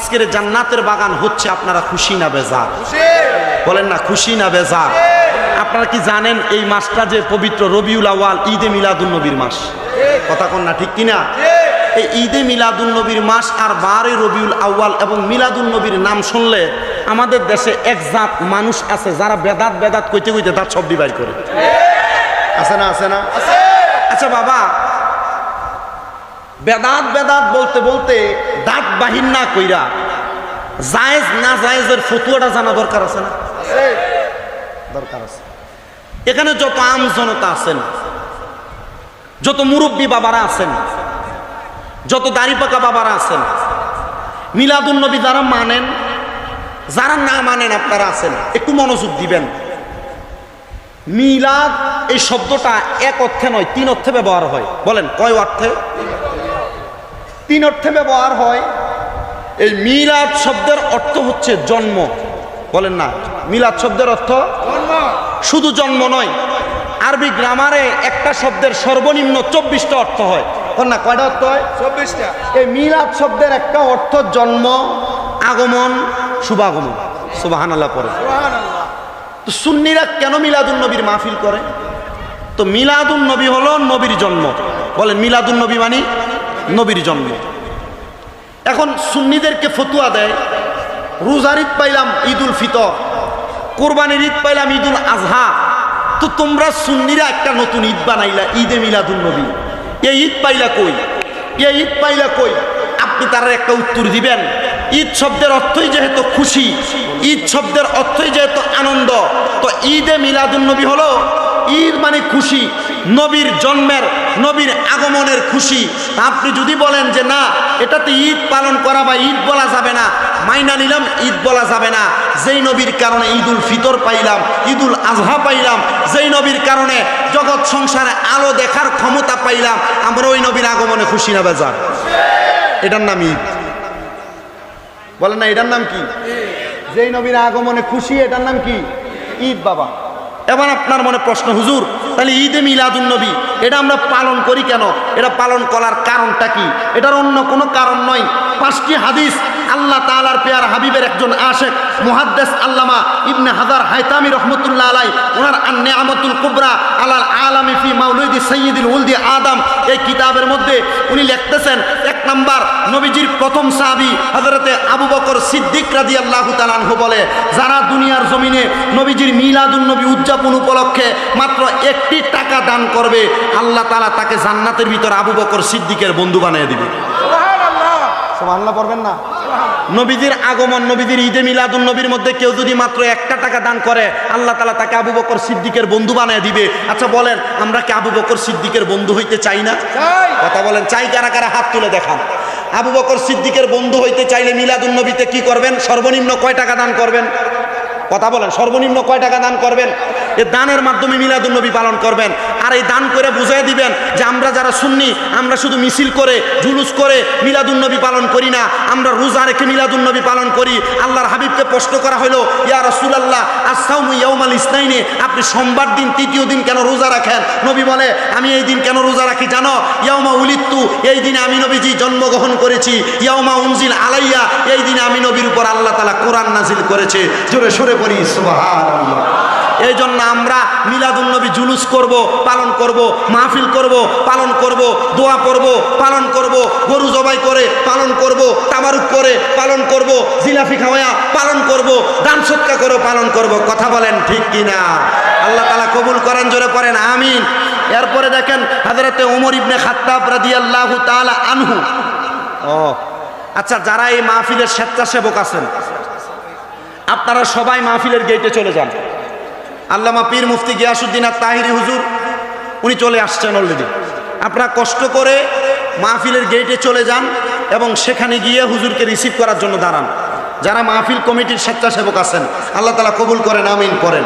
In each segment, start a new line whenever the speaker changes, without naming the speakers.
আজকের জান্নাতের বাগান হচ্ছে আপনারা খুশি না বেজার? বলেন না খুশি না বেজার? আপনারা কি জানেন এই মাসটা যে পবিত্র রবিউল আওয়াল ঈদে মিলাদুন নবীর মাস কথা কন না ঠিক কিনা? এই ঈদে মিলাদুন নবীর মাস আর বারে রবিউল আউয়াল এবং মিলাদুন নবীর নাম শুনলে আমাদের দেশে এক জাত মানুষ আছে যারা বেদাত বেদাত কইতে কইতে তার ছবি বাইর করে। আছে না আছে না? আচ্ছা বাবা বেদাত বেদাত বলতে বলতে বাহির না কইরা, জায়েজ না জায়েজের ফতুয়াটা জানা দরকার আছে না? দরকার আছে। এখানে যত আম জনতা আছেন যত মুরব্বী বাবারা আছেন যত দাড়ি পাকা বাবারা আছেন মিলাদুন নবী যারা মানেন, যারা না মানেন আপনারা আছেন একটু মনোযোগ দিবেন। মিলাদ এই শব্দটা এক অর্থে নয়, তিন অর্থে ব্যবহার হয়। বলেন, কয় অর্থে? তিন অর্থে ব্যবহার হয়। এই মিলাদ শব্দের অর্থ হচ্ছে জন্ম। বলেন না মিলাদ শব্দের অর্থ? শুধু জন্ম নয় আরবি গ্রামারে একটা শব্দের সর্বনিম্ন চব্বিশটা অর্থ হয়। না কয়টা অর্থ হয়?
চব্বিশটা।
এই মিলাদ শব্দের একটা অর্থ জন্ম আগমন শুভাগমন। সুবাহান আল্লাহ পরে তো সুন্নিরা কেন মিলাদুন নবীর মাহফিল করে? তো মিলাদুন নবী হলো নবীর জন্ম। বলেন মিলাদুন নবী মানে নবীর জন্ম। এখন সুন্নিদেরকে ফতুয়া দেয়। রোজার ঈদ পাইলাম ঈদুল ফিতর, কোরবানির ঈদ পাইলাম ঈদুল আজহা। তো তোমরা সুন্নিরা একটা নতুন ঈদ বানাইলা, ঈদে মিলাদুন নবী। এই ঈদ পাইলা কই? এই ঈদ পাইলা কই? আপনি তার একটা উত্তর দিবেন। ঈদ শব্দের অর্থই যেহেতু খুশি, ঈদ শব্দের অর্থই যেহেতু আনন্দ, তো ঈদে মিলাদুন নবী হলো ঈদ মানে খুশি, নবীর জন্মের, নবীর আগমনের খুশি। আপনি যদি বলেন যে না, এটাতে ঈদ পালন করা বা ঈদ বলা যাবে না, মাইনা নিলাম, ঈদ বলা যাবে না। যেই নবীর কারণে ঈদুল ফিতর পাইলাম, ঈদুল আজহা পাইলাম, যেই নবীর কারণে জগৎ সংসারে আলো দেখার ক্ষমতা পাইলাম, আমরা ওই নবীর আগমনে খুশি না বেজার। এটার নাম ঈদ। বলেন না, এটার নাম কি? যেই নবীর আগমনে খুশি, এটার নাম কি? ঈদ, বাবা। এবার আপনার মনে প্রশ্ন, হুজুর, তাহলে ঈদে মিলাদুন নবী, এটা আমরা পালন করি কেন? এটা পালন করার কারণটা কি? এটার অন্য কোনো কারণ নয়। পাঁচটি হাদিস আল্লাহ তালার পেয়ার হাবিবের একজন আশেক মুহাদ্দেস আল্লামা ইবনে হাজার হায়তামি রহমতুল্লাহ আলাই ওনার আন্নে আমতুল কুবরা আলাল আলামি ফি মাউলুদি সৈয়দুল উলদি আদম। এই কিতাবের মধ্যে উনি লিখতেছেন, এক নাম্বার নবীজির প্রথম সাহাবি হজরতে আবু বকর সিদ্দিক রাজি আল্লাহ তালানহু বলে, যারা দুনিয়ার জমিনে নবীজির মিলাদুন নবী উদযাপন উপলক্ষে মাত্র একটি টাকা দান করবে, আল্লাহ তালা তাকে জান্নাতের ভিতর আবু বকর সিদ্দিকের বন্ধু বানিয়ে দিবে। পড়বেন না। নবীজির আগমন নবীজির ঈদে মিলাদুন নবীর মধ্যে কেউ যদি মাত্র একটা টাকা দান করে আল্লাহ তালা তাকে আবু বকর সিদ্দিকের বন্ধু বানিয়ে দিবে। আচ্ছা বলেন আমরা কি আবু বকর সিদ্দিকের বন্ধু হইতে চাই না? কথা বলেন চাই কারা কারা? হাত তুলে দেখান। আবু বকর সিদ্দিকের বন্ধু হইতে চাইলে মিলাদুন নবীতে কি করবেন? সর্বনিম্ন কয় টাকা দান করবেন? কথা বলেন সর্বনিম্ন কয় টাকা দান করবেন? এ দানের মাধ্যমে মিলাদুন নবী পালন করবেন। আর এই দান করে বুঝাই দিবেন যে আমরা যারা শুননি আমরা শুধু মিছিল করে, জুলুস করে মিলাদুন নবী পালন করি না। আমরা রোজা রেখে মিলাদুন নবী পালন করি। আল্লাহর হাবিবকে প্রশ্ন করা হলো, ইয়া রসুলাল্লাহ আসাউমু ইয়াউমাল ইসনাইনে? আপনি সোমবার দিন, তৃতীয় দিন কেন রোজা রাখেন? নবী বলে, আমি এই দিন কেন রোজা রাখি জানো? ইয়াউমা উলিত্তু এই দিনে আমি নবীজি জন্মগ্রহণ করেছি। ইয়াউমা উনজিল আলাইয়া, এই দিনে আমি নবীর উপর আল্লাহ তালা কোরআন নাজিল করেছে। জোরে সরে পড়ি, সুবহানাল্লাহ। এই জন্য আমরা মিলাদুন্নবী জুলুস করব, পালন করব, মাহফিল করব, পালন করব, দোয়া করব, পালন করব, গরু জবাই করে পালন করব, তামারুক করে পালন করব জিলাফি খাওয়া পালন করব, দান সৎকা করে পালন করব। কথা বলেন ঠিক কিনা? আল্লাহ তালা কবুল করেন, জোরে পড়েন, আমিন। এরপরে দেখেন হাজরতে ওমর ইবনে খাত্তাব রাদিয়াল্লাহু তাআলা আনহু। ও আচ্ছা যারা এই মাহফিলের স্বেচ্ছাসেবক আছেন, আপনারা সবাই মাহফিলের গেটে চলে যান। আল্লামা পীর মুফতি গিয়াসুদ্দিন আর তাহিরি হুজুর, উনি চলে আসছেন অলরেডি আপনারা কষ্ট করে মাহফিলের গেটে চলে যান এবং সেখানে গিয়ে হুজুরকে রিসিভ করার জন্য দাঁড়ান। যারা মাহফিল কমিটির স্বেচ্ছাসেবক আছেন, আল্লাহ তালা কবুল করেন, আমিন করেন।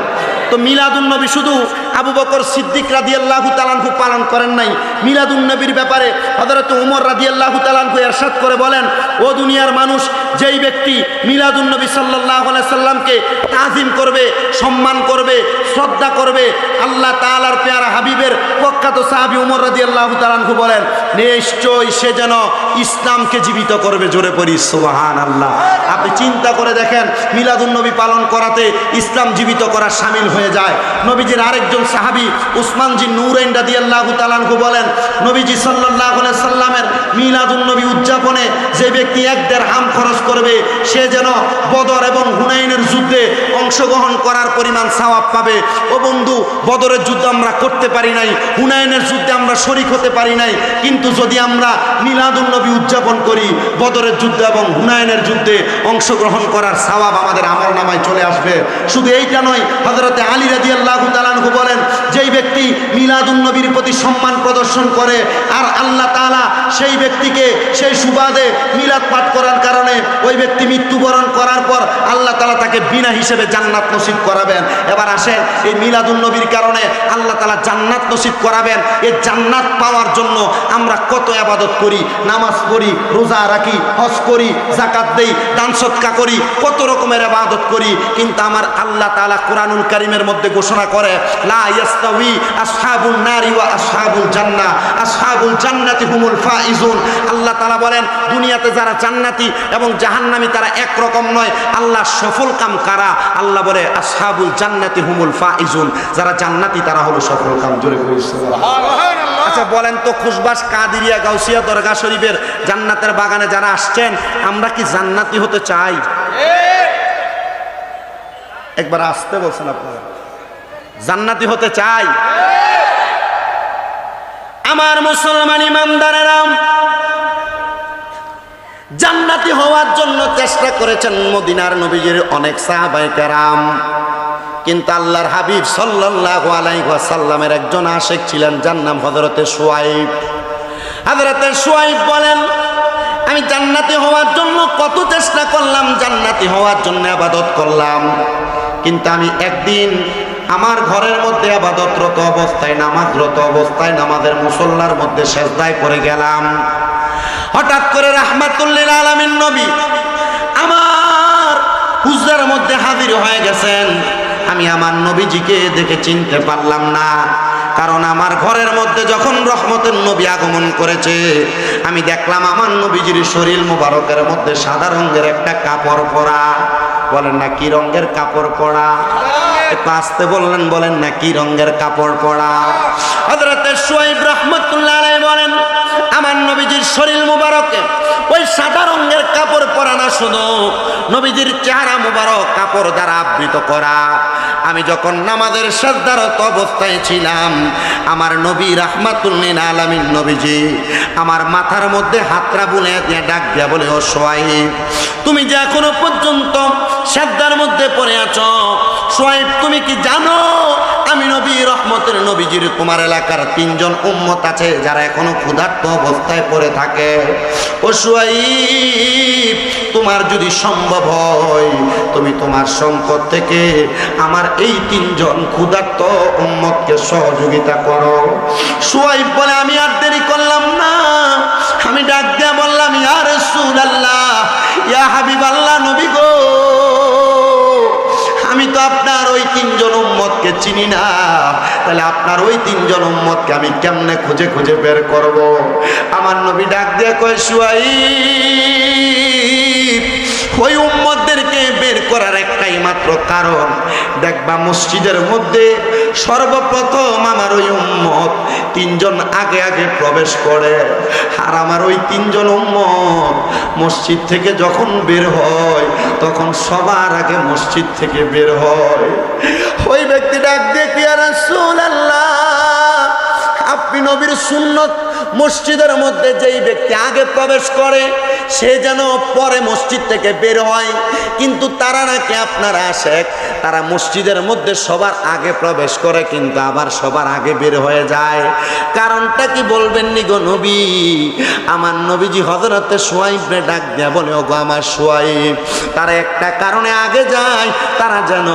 তো মিলাদুল নবী শুধু আবু বকর সিদ্দিক রাদিয়াল্লাহু তালানহু পালন করেন নাই। মিলাদুন নবীর ব্যাপারে হযরত উমর রাদিয়াল্লাহু তালানহু এরশাদ করে বলেন, ও দুনিয়ার মানুষ, যেই ব্যক্তি মিলাদুন নবী সাল্লাল্লাহু আলাইহি সাল্লামকে তাজিম করবে, সম্মান করবে, শ্রদ্ধা করবে, আল্লাহ তাআলার পেয়ারা হাবিবের প্রখ্যাত সাহাবী উমর রাদিয়াল্লাহু তালানহু বলেন, নিশ্চয়ই সে যেন ইসলামকে জীবিত করবে। জোরে পড়ি, সুবহানাল্লাহ। আপনি চিন্তা করে দেখেন, মিলাদুন নবী পালন করাতে ইসলাম জীবিত করা সামিল হয়ে যায়। নবীজির আরেকজন সাহাবী উসমানজি নূরাইন রাদিয়াল্লাহু তাআলাহু বলেন, নবীজি সাল্লাল্লাহু আলাইহি সাল্লামের মিলাদুন নবী উদযাপনে যে ব্যক্তি এক হাম খরচ করবে, সে যেন বদর এবং হুনাইনের যুদ্ধে অংশগ্রহণ করার পরিমাণ সওয়াব পাবে। ও বন্ধু, বদরের যুদ্ধ আমরা করতে পারি নাই, হুনাইনের যুদ্ধে আমরা শরিক হতে পারি নাই, কিন্তু যদি আমরা মিলাদুন উদযাপন করি, বদরের যুদ্ধ এবং হুনাইনের যুদ্ধে অংশগ্রহণ করার সওয়াব আমাদের আমল নামায় চলে আসবে। শুধু এইটা নয় হজরতে আলী রাজি আল্লাহ তালানহু বলেন যেই ব্যক্তি মিলাদুন নবীর প্রতি সম্মান প্রদর্শন করে, আর আল্লাহ তাআলা সেই ব্যক্তিকে সেই সুবাদে মিলাদ পাঠ করার কারণে ওই ব্যক্তি মৃত্যুবরণ করার পর আল্লাহ তাআলা তাকে বিনা হিসেবে জান্নাত নসিব করাবেন। এবার আসেন, এই মিলাদুন নবীর কারণে আল্লাহ তাআলা জান্নাত নসিব করাবেন। এই জান্নাত পাওয়ার জন্য আমরা কত আবাদত করি, নামাজ পড়ি, রোজা রাখি, হজ করি জাকাত দেই, দান সৎকা করি, কত রকমের আবাদত করি, কিন্তু আমার আল্লাহ তাআলা কোরআনুল কারীমের মধ্যে ঘোষণা করে, লা ইয়াস্তাউই নারি ওয়া আসহাবুল জান্নাহ। আসহাবুল জান্নাতি হুমুল ফাইজুন। আল্লাহ তাআলা বলেন দুনিয়াতে যারা জান্নাতি এবং জাহান্নামী তারা এক রকম নয়। আল্লাহ সফল কাম কারা? আল্লাহ বলে আসহাবুল জান্নাতি হুমুল ফাইজুন। যারা জান্নাতি তারা হলো সফল কাম। জোরে বলি সুবহানাল্লাহ। আচ্ছা বলেন তো খুশবাস কাদিরিয়া গাউসিয়া দরগা শরীফের জান্নাতের বাগানে যারা আসছেন আমরা কি জান্নাতি হতে চাই? একবার আসতে বলছেন আপনারা। জান্নাতি হতে চাই। আমার মুসলমান ইমানদারেরাম জান্নাতি হওয়ার জন্য চেষ্টা করেছেন মদিনার নবীজির অনেক সাহাবাই কেরাম। কিন্তু আল্লাহর হাবিব সাল্লাল্লাহু আলাইহি ওয়াসাল্লামের একজন আশেক ছিলেন, যার নাম হযরতে সুয়াইব হযরতে সুয়াইব বলেন, আমি জান্নাতি হওয়ার জন্য কত চেষ্টা করলাম, জান্নাতি হওয়ার জন্য আবাদত করলাম। কিন্তু আমি একদিন আমার ঘরের মধ্যে আবাদতরত অবস্থায়, নামাজরত অবস্থায়, নামাজের মুসল্লার মধ্যে সেজদায় পড়ে গেলাম। হঠাৎ করে রাহমাতুল্লিল আলামিন নবী আমার হুজরার মধ্যে হাজির হয়ে গেছেন। আমি আমার নবীজিকে দেখে চিনতে পারলাম না, কারণ আমার ঘরের মধ্যে যখন রহমতের নবী আগমন করেছে, আমি দেখলাম আমার নবীজির শরীর মোবারকের মধ্যে সাদা রঙের একটা কাপড় পরা। বলেন না, কি রঙের কাপড় পরা একটু আসতে বললেন, বলেন না, কি রঙের কাপড় পরা হযরতে সুয়াইব রাহমাতুল্লাহ বলেন, আমার নবীজির শরীর মোবারকে, ওই সাদা রঙের কাপড় পরা না, শুধু নবীজির চেহারা মোবারক কাপড় দ্বারা আবৃত করা। আমি যখন নামাজের শ্রদ্ধারত অবস্থায় ছিলাম, আমার নবী রাহমাতুল্লিন আলামিন নবীজি আমার মাথার মধ্যে হাতরা বুলে দিয়ে ডাক দিয়া বলে, ও সোয়াইব, তুমি যে এখনও পর্যন্ত শ্রদ্ধার মধ্যে পড়ে আছো। সোয়াইব তুমি কি জানো, আমি নবী রহমতের নবীজির তোমার এলাকার তিনজন উম্মত আছে যারা এখনও ক্ষুধার্ত অবস্থায় পড়ে থাকে। ও সুয়াইব তোমার যদি সম্ভব হয়, তুমি তোমার সম্পদ থেকে আমার এই তিনজন ক্ষুধার্ত উম্মতকে সহযোগিতা করো। সুয়াইব বলে, আমি আর দেরি করলাম না। আমি ডাক দিয়া বললাম ইয়ার ইয়া রাসূলুল্লাহ, ইয়া হাবিবাল্লাহ, নবী গো তিনজন উম্মতকে চিনি না। তাহলে আপনার ওই তিনজন উম্মতকে আমি কেমনে খুঁজে খুঁজে বের করব? আমার নবী ডাক দিয়ে কয় শুয়াই ওই উম্মতদেরকে বের করার একটাই মাত্র কারণ দেখবা মসজিদের মধ্যে সর্বপ্রথম আমার ওই উম্মত তিনজন আগে আগে প্রবেশ করে। আর আমার ওই তিনজন উম্মত মসজিদ থেকে যখন বের হয়, তখন সবার আগে মসজিদ থেকে বের হয়। ওই ব্যক্তি ডাক দিয়ে কি আর আল্লাহ আপনি নবীর সুন্নত মসজিদের মধ্যে যেই ব্যক্তি আগে প্রবেশ করে, সে যেন পরে মসজিদ থেকে বের হয়। কিন্তু তারা নাকি আপনারা আসে, তারা মসজিদের মধ্যে সবার আগে প্রবেশ করে, কিন্তু আবার সবার আগে বের হয়ে যায়। কারণটা কি বলবেন নি গো নবী? আমার নবীজি হজরতে সোয়াইবরে ডাক দেয়া বলে ও গো আমার সোয়াইব তারা একটা কারণে আগে যায়। তারা যেন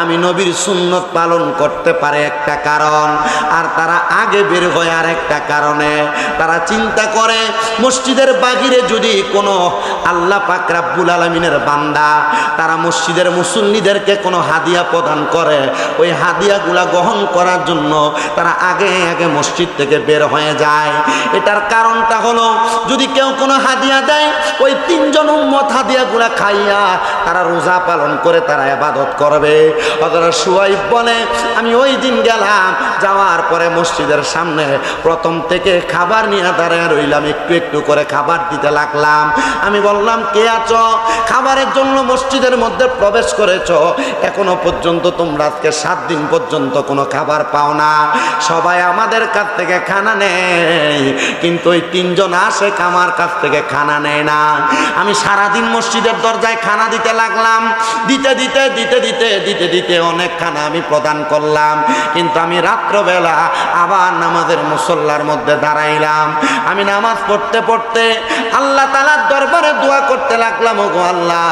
আমি নবীর সুন্নত পালন করতে পারে একটা কারণ, আর তারা আগে বের হয় আর একটা কারণে। তারা চিন্তা করে, মসজিদের বাগিরে যদি কোনো আল্লাহ পাক রাব্বুল আলমিনের বান্দা তারা মসজিদের মুসল্লিদেরকে কোনো হাদিয়া প্রদান করে, ওই হাদিয়াগুলা গ্রহণ করার জন্য তারা আগে আগে মসজিদ থেকে বের হয়ে যায়। এটার কারণটা হলো, যদি কেউ কোনো হাদিয়া দেয়, ওই তিনজন উম্মত হাদিয়াগুলা খাইয়া তারা রোজা পালন করে তারা আবাদত করবে। অতরা সুয়াইব বলে, আমি ওই দিন গেলাম, যাওয়ার পরে মসজিদের সামনে প্রথম থেকে খাবার নিয়ে দাঁড়ায় রইলাম, একটু একটু করে খাবার দিতে লাগলাম। আমি বললাম, কে আছো? খাবারের জন্য মসজিদের মধ্যে প্রবেশ করেছ? এখনও পর্যন্ত তোমরা আজকে সাত দিন পর্যন্ত কোনো খাবার পাও না। সবাই আমাদের কাছ থেকে খানা নেই কিন্তু ওই তিনজন আসে আমার কাছ থেকে খানা নেয় না। আমি সারাদিন মসজিদের দরজায় খানা দিতে লাগলাম। দিতে দিতে দিতে দিতে দিতে দিতে অনেক খানা আমি প্রদান করলাম। কিন্তু আমি রাত্রবেলা আবার নামাজের মুসল্লার মধ্যে দাঁড়াইলাম। আমি নামাজ পড়তে পড়তে আল্লাহ তালার দরবারে দোয়া করতে লাগলাম, ওগো আল্লাহ।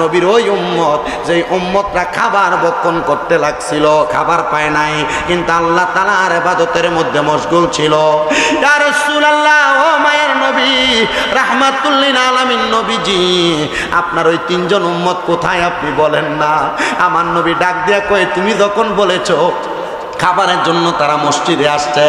নবীর ওই উম্মত, যেই উম্মতরা খাবার বক্ষণ করতে লাগছিল, খাবার পায় নাই, কিন্তু আল্লাহ তালার এবাদতের মধ্যে মশগুল ছিল। ও মায়ের নবী আপনার ওই তিনজন উম্মত কোথায় আপনি বলেন না? আমার নবী ডাক দিয়া কয়ে, তুমি যখন বলেছ খাবারের জন্য তারা মসজিদে আসছে।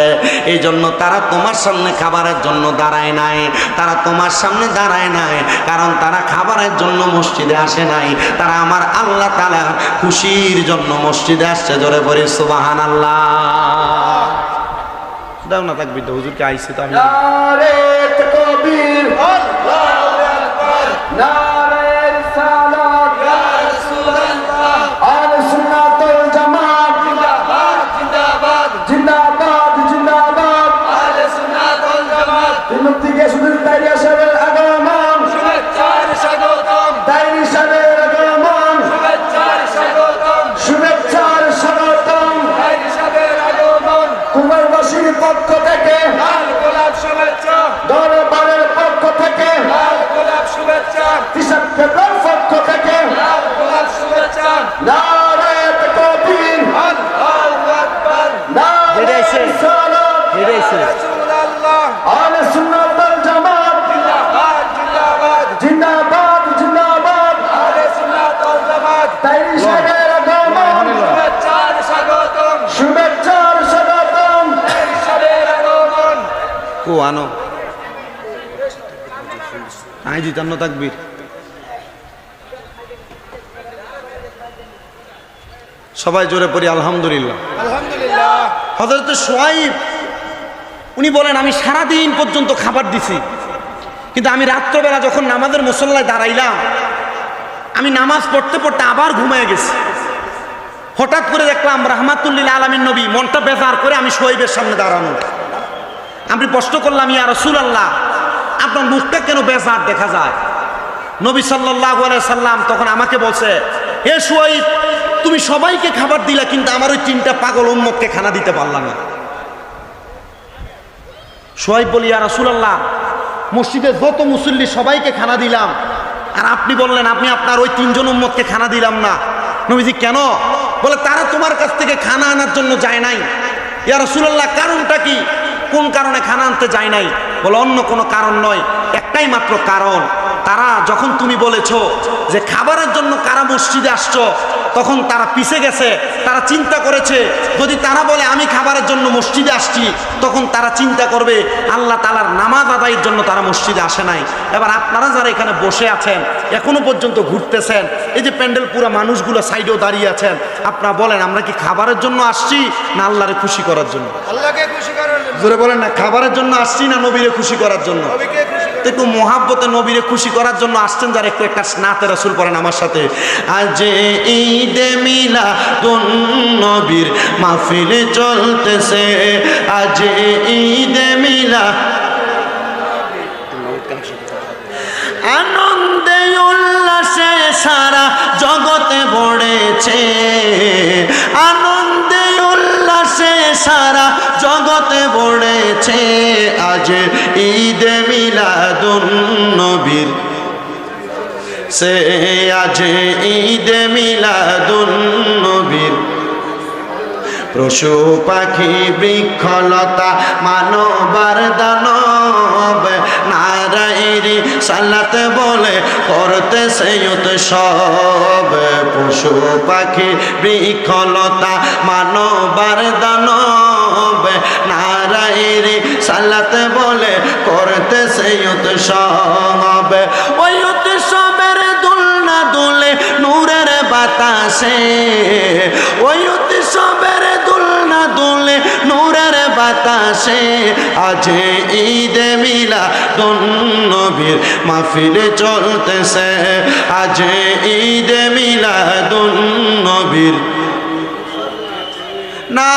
এই জন্য তারা তোমার সামনে খাবারের জন্য দাঁড়ায় নাই। তারা তোমার সামনে দাঁড়ায় নাই, কারণ তারা খাবারের জন্য মসজিদে আসে নাই। তারা আমার আল্লাহ তালা খুশির জন্য মসজিদে আসছে, জোরে বলি সুবাহান আল্লাহ দাও না থাকবি তো হুজুরকে আইসি তো আমি
일곱
কো আনো। আই দিতান্ন তাকবীর সবাই জোরে পড়ি আলহামদুলিল্লাহ।
আলহামদুলিল্লাহ।
হজরত সোয়াইব উনি বলেন, আমি সারাদিন পর্যন্ত খাবার দিছি, কিন্তু আমি রাত্রবেলা যখন নামাজের মুসল্লায় দাঁড়াইলাম, আমি নামাজ পড়তে পড়তে আবার ঘুমিয়ে গেছি। হঠাৎ করে দেখলাম, রাহমাতুল্লিল আলমিন নবী, মনটা বেজার করে আমি সোয়াইবের সামনে দাঁড়ানো। আমি প্রশ্ন করলাম, ইয়া রসুল আল্লাহ আপনার মুখটা কেন বেজার দেখা যায়? নবী সাল্লাহ সাল্লাম তখন আমাকে বলছে, হে সোয়াইব তুমি সবাইকে খাবার দিলা, কিন্তু আমার ওই তিনটা পাগল উম্মতকে খানা দিতে পারলাম না। সোয়াইব বলি আর রাসুলাল্লাহ, মসজিদের যত মুসল্লি সবাইকে খানা দিলাম। আর আপনি বললেন আপনি আপনার ওই তিনজন উম্মতকে খানা দিলাম না। নবীজি, কেন? বলে, তারা তোমার কাছ থেকে খানা আনার জন্য যায় নাই। ইয়া রাসূলুল্লাহ, কারণটা কি? কোন কারণে খানা আনতে যায় নাই? বলে, অন্য কোনো কারণ নয়, একটাই মাত্র কারণ। তারা যখন তুমি বলেছ যে খাবারের জন্য কারা মসজিদে আসছো তখন তারা পিছে গেছে তারা চিন্তা করেছে যদি তারা বলে আমি খাবারের জন্য মসজিদে আসছি তখন তারা চিন্তা করবে আল্লাহ তালার নামাজ আদায়ের জন্য তারা মসজিদে আসে নাই। এবার আপনারা যারা এখানে বসে আছেন এখনও পর্যন্ত ঘুরতেছেন এই যে প্যান্ডেল পুরা মানুষগুলো সাইডেও দাঁড়িয়ে আছেন আপনারা বলেন আমরা কি খাবারের জন্য আসছি না আল্লাহরে খুশি করার জন্য?
আল্লাহকে খুশি করার জন্য।
বলেন না খাবারের জন্য আসছি না নবীরে খুশি করার জন্য? একটু মহাব্বতে নবীরে খুশি করার জন্য আসছেন যারা একটু একটা স্নাতে রসুল করেন আমার সাথে। আজ ঈদে মিলা তুন নবীর মাফিলে চলতেছে। আজ ঈদে মিলা আনন্দে উল্লাসে সারা জগতে বড়েছে আনন্দে উল্লাসে সারা জগতে ভরেছে আজ ঈদে মিলাদুন নবীর। সে আজ ঈদে মিলাদুন নবীর। পশু পাখি বৃক্ষলতা মানবার দানব নারায়ণী সালাত বলে করতে সেই সব পশু পাখি বৃক্ষলতা মানবার দানব নারায়ণী সালাত বলে করতে সেই সব। ওই উৎসবের দুলনা দুলে নূরের বাতাসে। ওই উৎসবের দুলনা দুলে নূরের বাতাসে। আজ ঈদে মিলা নবীর মাহফিলে চলতেছে। আজ ঈদে মিলা নবীর। না